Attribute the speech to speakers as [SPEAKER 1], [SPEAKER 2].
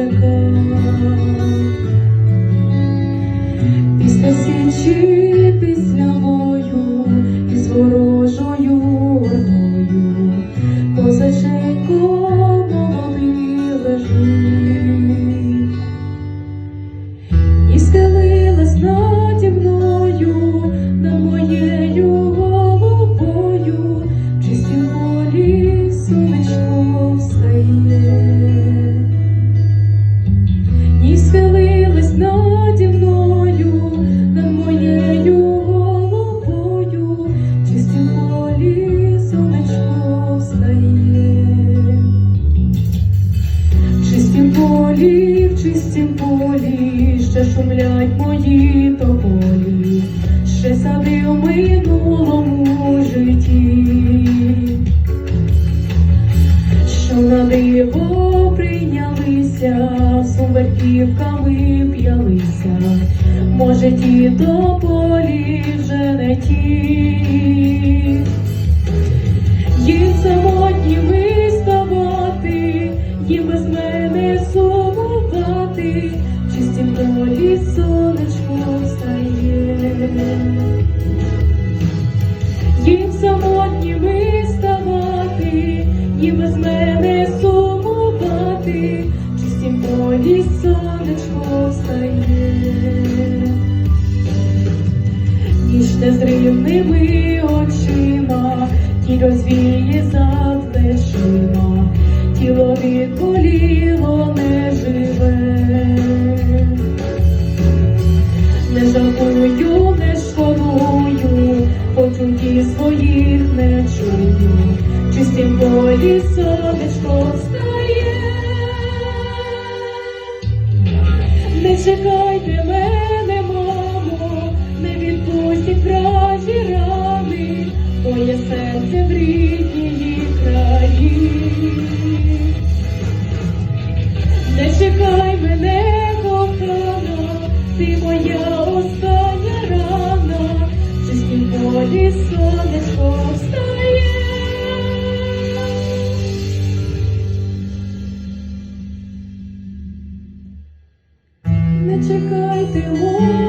[SPEAKER 1] чекав, після січі, після бою, із ворожою ордою. ще шумлять мої тополі, ще сади у минулому житті, що на диво прийнялися, сумерківками п'ялися, може, ті тополі вже не ті. Їм самотніми ставати, їм без мене сумувати, чистім полі сонечко встає ніж незримними очима, ті розвіє за плешима, тіло відболіло чистім не чекайте.